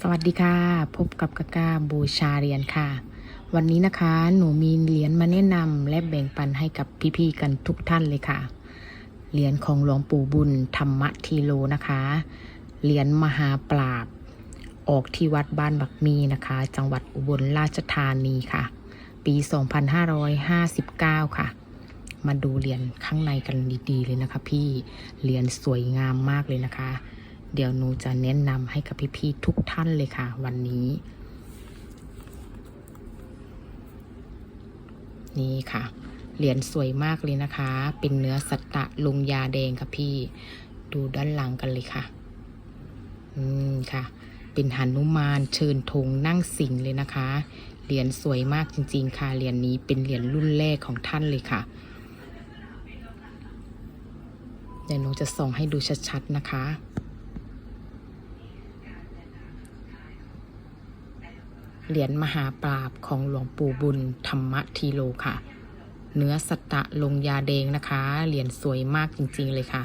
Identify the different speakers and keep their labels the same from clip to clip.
Speaker 1: สวัสดีค่ะ พบกับกากาบูชาเหรียญค่ะ วันนี้นะคะหนูมีเหรียญมาแนะนำและแบ่งปันให้กับพี่ๆกันทุกท่านเลยค่ะ เหรียญของหลวงปู่บุญธรรมทีโลนะคะ เหรียญมหาปราบ ออกที่วัดบ้านบักมีนะคะ จังหวัดอุบลราชธานีค่ะ ปี 2559 ค่ะ มาดูเหรียญข้างในกันดีๆเลยนะคะ พี่เหรียญสวยงามมากเลยนะคะ เดี๋ยวหนูจะแนะนำให้กับพี่ๆทุกท่านเลยค่ะ วันนี้ นี่ค่ะ เหรียญสวยมากเลยนะคะ เป็นเนื้อสัตตะลงยาแดงค่ะพี่ ดูด้านหลังกันเลยค่ะ อืมค่ะ เป็นหนุมานเชิญธงนั่งสิงเลยนะคะ เหรียญสวยมากจริง ๆ ค่ะ เหรียญนี้เป็นเหรียญรุ่นแรกของท่านเลยค่ะเดี๋ยวหนูจะส่องให้ดูชัดๆนะคะ เหรียญมหาปราบของหลวงปู่บุญธรรมทีโลค่ะ เนื้อสัตตะลงยาแดงนะคะ เหรียญสวยมากจริงๆเลยค่ะ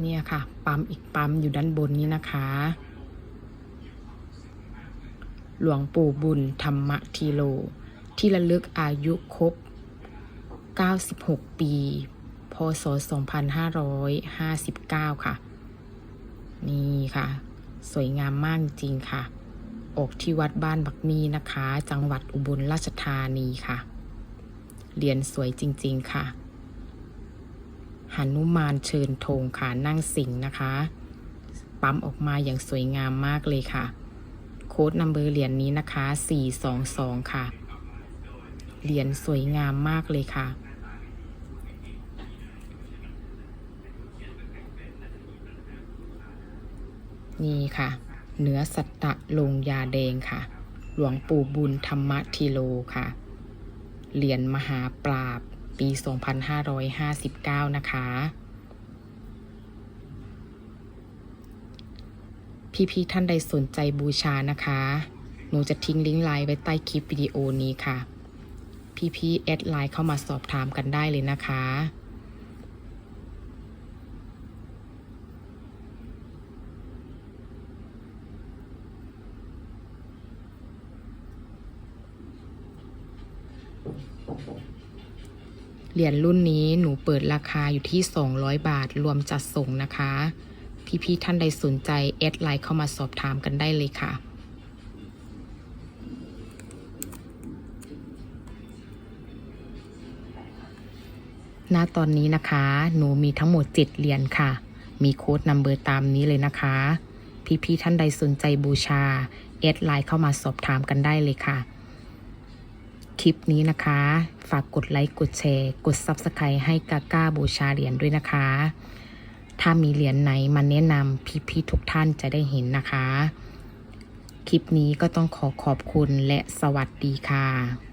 Speaker 1: เนี่ยค่ะ ปั๊มอีกปั๊มอยู่ด้านบนนี้นะคะ หลวงปู่บุญธรรมทีโล ที่ระลึกอายุครบ 96 ปี พศ2559 ค่ะ นี่ค่ะ สวยงามมากจริงค่ะ อกที่วัดบ้านบักมีนะคะ จังหวัดอุบลราชธานีค่ะ เหรียญสวยจริง ๆ ค่ะหนุมานเชิญธงค่ะนั่งสิงนะคะ ปั๊มออกมาอย่างสวยงามมากเลยค่ะ โค้ดนัมเบอร์เหรียญนี้นะคะ 422 ค่ะ เหรียญสวยงามมากเลยค่ะ นี่ค่ะ เนื้อสัตตะลงยาแดงค่ะ หลวงปู่บุญธรรมทีโลค่ะ เหรียญมหาปราบปี 2559 นะคะ พี่ๆท่านใดสนใจบูชานะคะ หนูจะทิ้งลิงก์ไลน์ไว้ใต้คลิปวิดีโอนี้ค่ะ พี่ๆแอดไลน์เข้ามาสอบถามกันได้เลยนะคะ เหรียญรุ่นนี้หนูเปิดราคาอยู่ที่ 200 บาทรวมจัดส่งนะคะ พี่ๆท่านใดสนใจแอดไลน์เข้ามาสอบถามกันได้เลยค่ะ ณ ตอนนี้นะคะ หนูมีทั้งหมด 7 เหรียญค่ะ มีโค้ดนัมเบอร์ตามนี้เลยนะคะ พี่ๆท่านใดสนใจบูชาแอดไลน์เข้ามาสอบถามกันได้เลยค่ะ คลิปนี้นะคะ ฝากกดไลค์กดแชร์ กด Subscribe ให้กาก้าบูชาเหรียญด้วยนะคะ ถ้ามีเหรียญไหนมาแนะนำพี่ๆทุกท่านจะได้เห็นนะคะ คลิปนี้ก็ต้องขอขอบคุณและสวัสดีค่ะ